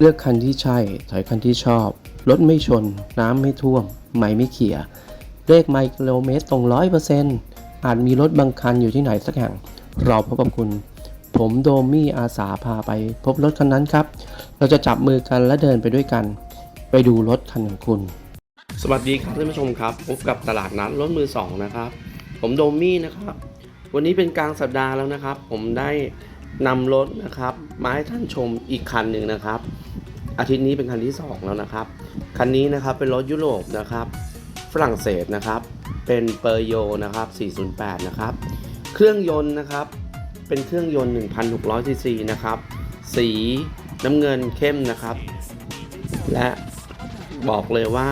เลือกคันที่ใช่ ถอยคันที่ชอบ รถไม่ชน น้ำไม่ท่วม ไม่ไม่เขี่ย เลขไมล์กิโลเมตรตรงร้อยเปอร์เซ็นต์อาจมีรถบางคันอยู่ที่ไหนสักแห่ง เราพบกับคุณ ผมโดมี่อาสาพาไป พบรถคันนั้นครับ เราจะจับมือกันและเดินไปด้วยกัน ไปดูรถคันของคุณ สวัสดีครับท่านผู้ชมครับ พบกับตลาดนัดรถมือสองนะครับ ผมโดมี่นะครับ วันนี้เป็นกลางสัปดาห์แล้วนะครับ ผมได้ นำรถนะครับ มาให้ท่านชมอีกคันหนึ่งนะครับ อาทิตย์นี้เป็นคันที่ 2 แล้วนะครับ คันนี้นะครับเป็นรถยุโรปนะครับ ฝรั่งเศสนะครับ เป็นเปอร์โยนะครับ 408 นะครับ เครื่องยนต์นะครับ เป็นเครื่องยนต์ 1,600ซีซีนะครับ สีน้ำเงินเข้มนะครับ และบอกเลยว่า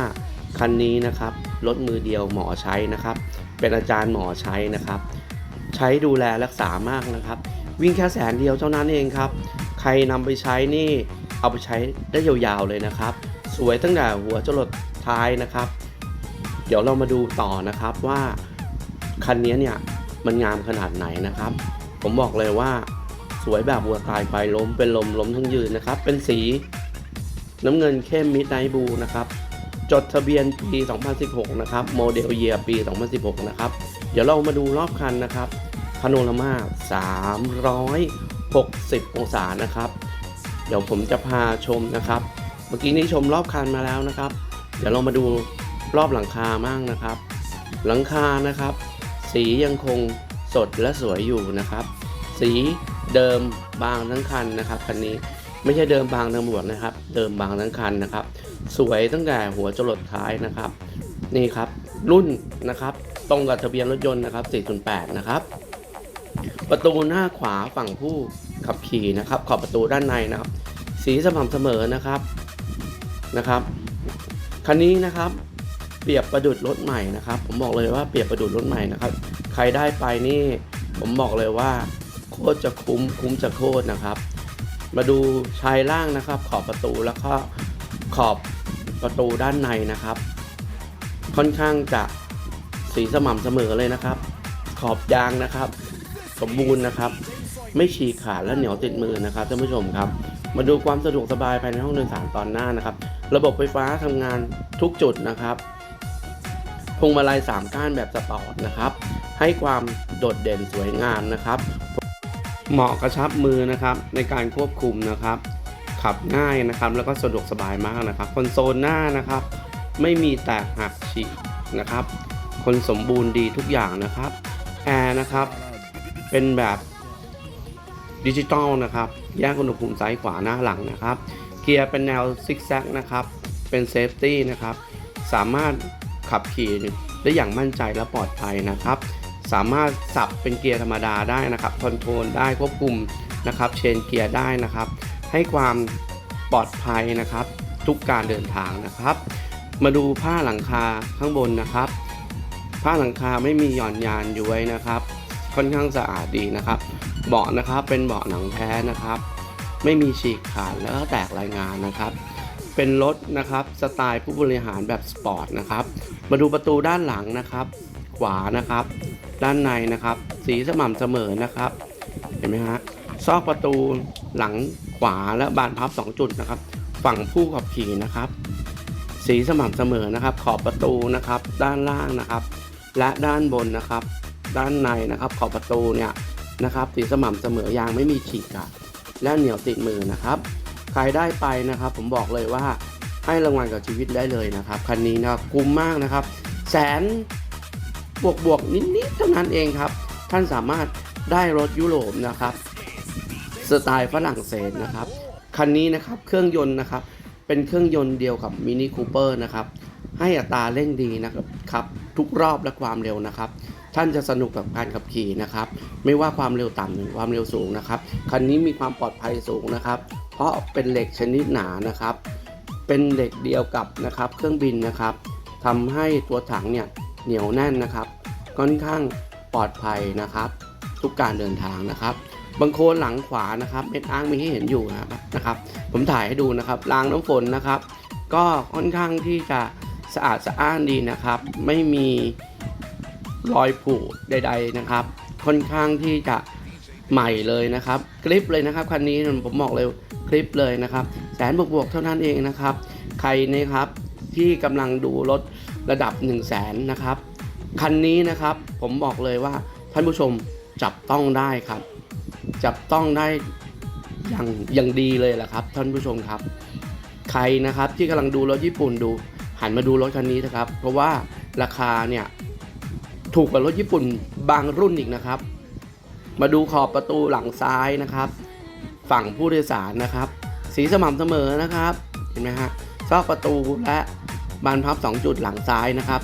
คันนี้นะครับรถมือเดียวหมอใช้นะครับ เป็นอาจารย์หมอใช้นะครับ ใช้ดูแลรักษามากนะครับ วิ่งแค่แสนเดียวเท่านั้นเองครับ ใครนำไปใช้นี่เอาไปใช้ได้ยาวๆเลยนะครับ สวยตั้งแต่หัวจรดท้ายนะครับ เดี๋ยวเรามาดูต่อนะครับว่าคันนี้เนี่ยมันงามขนาดไหนนะครับ ผมบอกเลยว่าสวยแบบวัวตายไปล้มเป็นลมล้มทั้งยืนนะครับ เป็นสีน้ำเงินเข้มมิดไนบูนะครับจดทะเบียนปี 2016 นะครับ โมเดลเยียปี 2016 นะครับ เดี๋ยวเรามาดูรอบคันนะครับาโนรามา 360 องศานะครับ เดี๋ยวผมจะพาชมนะครับ เมื่อกี้นี้ชมรอบคันมาแล้วนะครับ เดี๋ยวเรามาดูรอบหลังคามั่งนะครับ หลังคานะครับ สียังคงสดและสวยอยู่นะครับ สีเดิมบางทั้งคันนะครับคันนี้ไม่ใช่เดิมบางทั้งหมดนะครับ เดิมบางทั้งคันนะครับ สวยตั้งแต่หัวจรดท้ายนะครับ นี่ครับรุ่นนะครับ ตรงกับทะเบียนรถยนต์นะครับ 4.8 นะครับ ประตูหน้าขวาฝั่งผู้ขับขี่นะครับ ขอบประตูด้านในนะครับ สีสม่ำเสมอนะครับนะครับคันนี้นะครับ เปรียบประดุดรถใหม่นะครับ ผมบอกเลยว่าเปรียบประดุดรถใหม่นะครับ ใครได้ไปนี่ ผมบอกเลยว่า โคตรจะคุ้มคุ้มจะโคตรนะครับ มาดูชายล่างนะครับ ขอบประตูแล้วก็ขอบประตูด้านในนะครับ ค่อนข้างจะสีสม่ำเสมอเลยนะครับ ขอบยางนะครับ สมบูรณ์นะครับ ไม่ฉีกขาดและเหนียวติดมือนะครับท่านผู้ชมครับ มาดูความสะดวกสบายภายในห้องโดยสารตอนหน้านะครับ ระบบไฟฟ้าทำงานทุกจุดนะครับพวงมาลัย3ก้านแบบสปอร์ตนะครับ ให้ความโดดเด่นสวยงามนะครับ เหมาะกระชับมือนะครับในการควบคุมนะครับ ขับง่ายนะครับ แล้วก็สะดวกสบายมากนะครับคอนโซลหน้านะครับ ไม่มีแตกหักฉีกนะครับ คนสมบูรณ์ดีทุกอย่างนะครับ แอร์นะครับ เป็นแบบดิจิตอลนะครับ แยกอุณหภูมิซ้ายขวาหน้าหลังนะครับ เกียร์เป็นแนวซิกแซกนะครับ เป็นเซฟตี้นะครับ สามารถขับขี่ได้อย่างมั่นใจและปลอดภัยนะครับ สามารถสับเป็นเกียร์ธรรมดาได้นะครับ คอนโทรลได้ควบคุมนะครับ เชนเกียร์ได้นะครับ ให้ความปลอดภัยนะครับ ทุกการเดินทางนะครับ มาดูผ้าหลังคาข้างบนนะครับ ผ้าหลังคาไม่มีหย่อนยานอยู่ไว้นะครับ ค่อนข้างสะอาดดีนะครับ เบาะนะครับเป็นเบาะหนังแท้นะครับ ไม่มีฉีกขาดแล้วก็แตกรายงานนะครับ เป็นรถนะครับสไตล์ผู้บริหารแบบสปอร์ตนะครับ มาดูประตูด้านหลังนะครับ ขวานะครับ ด้านในนะครับ สีสม่ำเสมอนะครับ เห็นไหมฮะซอกประตูหลังขวาและบานพับ 2 จุดนะครับ ฝั่งผู้ขับขี่นะครับ สีสม่ำเสมอนะครับ ขอบประตูนะครับ ด้านล่างนะครับ และด้านบนนะครับ ด้านในนะครับ ขอบประตูเนี่ยนะครับสีสม่ำเสมอยางไม่มีฉีกขาดและเหนียวติดมือนะครับ ใครได้ไปนะครับ ผมบอกเลยว่าให้รางวัลกับชีวิตได้เลยนะครับคันนี้นะครับคุ้มมากนะครับ แสนบวกบวกนิดๆเท่านั้นเองครับ ท่านสามารถได้รถยุโรปนะครับ สไตล์ฝรั่งเศสนะครับคันนี้นะครับเครื่องยนต์นะครับเป็นเครื่องยนต์เดียวกับมินิคูเปอร์นะครับให้อัตราเร่งดีนะครับ ทุกรอบและความเร็วนะครับ ท่านจะสนุกกับการขับขี่นะครับ ไม่ว่าความเร็วต่ำหรือความเร็วสูงนะครับ คันนี้มีความปลอดภัยสูงนะครับ เพราะเป็นเหล็กชนิดหนานะครับ เป็นเหล็กเดียวกับนะครับ เครื่องบินนะครับทำให้ตัวถังเนี่ยเหนียวแน่นนะครับ ค่อนข้างปลอดภัยนะครับ ทุกการเดินทางนะครับบางโคนหลังขวานะครับเม็ดอ้างมีให้เห็นอยู่นะครับ ผมถ่ายให้ดูนะครับรางน้ำฝนนะครับ ก็ค่อนข้างที่จะ สะอาดสะอ้านดีนะครับ ไม่มีรอยผุใด ๆนะครับ ค่อนข้างที่จะใหม่เลยนะครับ คลิปเลยนะครับคันนี้ผมบอกเลยคริบเลยนะครับแสนบวกๆเท่านั้นเองนะครับ ใครนะครับที่กำลังดูรถระดับ 1 0 0 0 0แสนนะครับคันนี้นะครับผมบอกเลยว่าท่านผู้ชมจับต้องได้ครับ จับต้องได้อย่างอย่างดีเลยแหละครับ ท่านผู้ชมครับ ใครนะครับที่กำลังดูรถญี่ปุ่นดู หันมาดูรถคันนี้นะครับ เพราะว่าราคาเนี่ยถูกกว่ารถญี่ปุ่นบางรุ่นอีกนะครับ มาดูขอบประตูหลังซ้ายนะครับ ฝั่งผู้โดยสารนะครับ สีสม่ำเสมอนะครับ เห็นไหมฮะซอกประตูและบานพับ 2 จุดหลังซ้ายนะครับ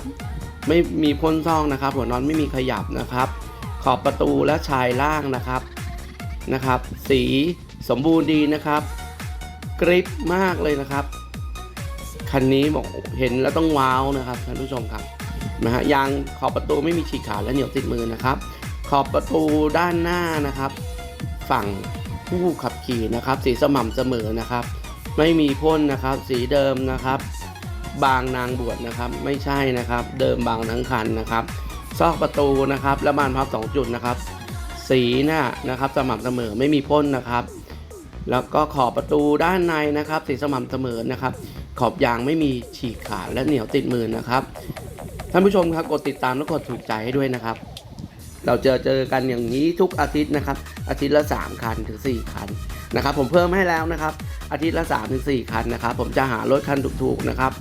ไม่มีพ่นซ่องนะครับ หัวนอนไม่มีขยับนะครับ ขอบประตูและชายล่างนะครับนะครับ สีสมบูรณ์ดีนะครับ กริปมากเลยนะครับ คันนี้บอกเห็นแล้วต้องว้าวนะครับท่านผู้ชมครับนะฮะยางขอบประตูไม่มีฉีกขาดและเหนียวติดมือนะครับ ขอบประตูด้านหน้านะครับ ฝั่งผู้ขับขี่นะครับ สีสม่ำเสมอนะครับ ไม่มีพ่นนะครับ สีเดิมนะครับ บางนางบวชนะครับ ไม่ใช่นะครับ เดิมบางทั้งคันนะครับซอกประตูนะครับ และบานพับ2จุดนะครับ สีหน้านะครับ สม่ำเสมอไม่มีพ่นนะครับ แล้วก็ขอบประตูด้านในนะครับ สีสม่ำเสมอนะครับ ขอบยางไม่มีฉีกขาดและเหนียวติดมือนะครับ ท่านผู้ชมครับกดติดตามและกดถูกใจให้ด้วยนะครับ เราเจอเจอกันอย่างนี้ทุกอาทิตย์นะครับ อาทิตย์ละ 3 คันถึง 4 คันนะครับ ผมเพิ่มให้แล้วนะครับ อาทิตย์ละ 3 ถึง 4 คันนะครับ ผมจะหารถคันถูกๆนะครับ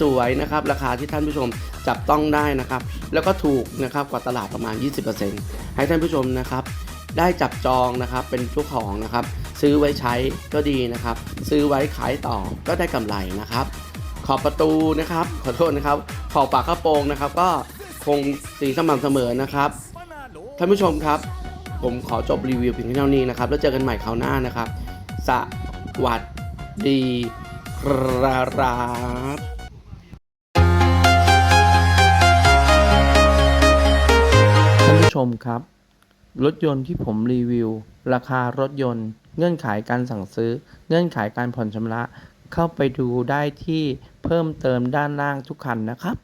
สวยๆนะครับ ราคาที่ท่านผู้ชมจับต้องได้นะครับ แล้วก็ถูกนะครับกว่าตลาดประมาณ 20%ให้ท่านผู้ชมนะครับ ได้จับจองนะครับเป็นเจ้าของนะครับ ซื้อไว้ใช้ก็ดีนะครับ ซื้อไว้ขายต่อก็ได้กำไรนะครับ ขอบประตูนะครับขอโทษนะครับขอบปากกระโปรงนะครับ ก็คงสีสม่ำเสมอนะครับท่านผู้ชมครับ ผมขอจบรีวิวเพียงเท่านี้นะครับ แล้วเจอกันใหม่คราวหน้านะครับ สวัสดีครับท่านผู้ชมครับ รถยนต์ที่ผมรีวิว ราคารถยนต์ เงื่อนไขการสั่งซื้อ เงื่อนไขการผ่อนชำระ เข้าไปดูได้ที่เพิ่มเติมด้านล่างทุกคันนะครับ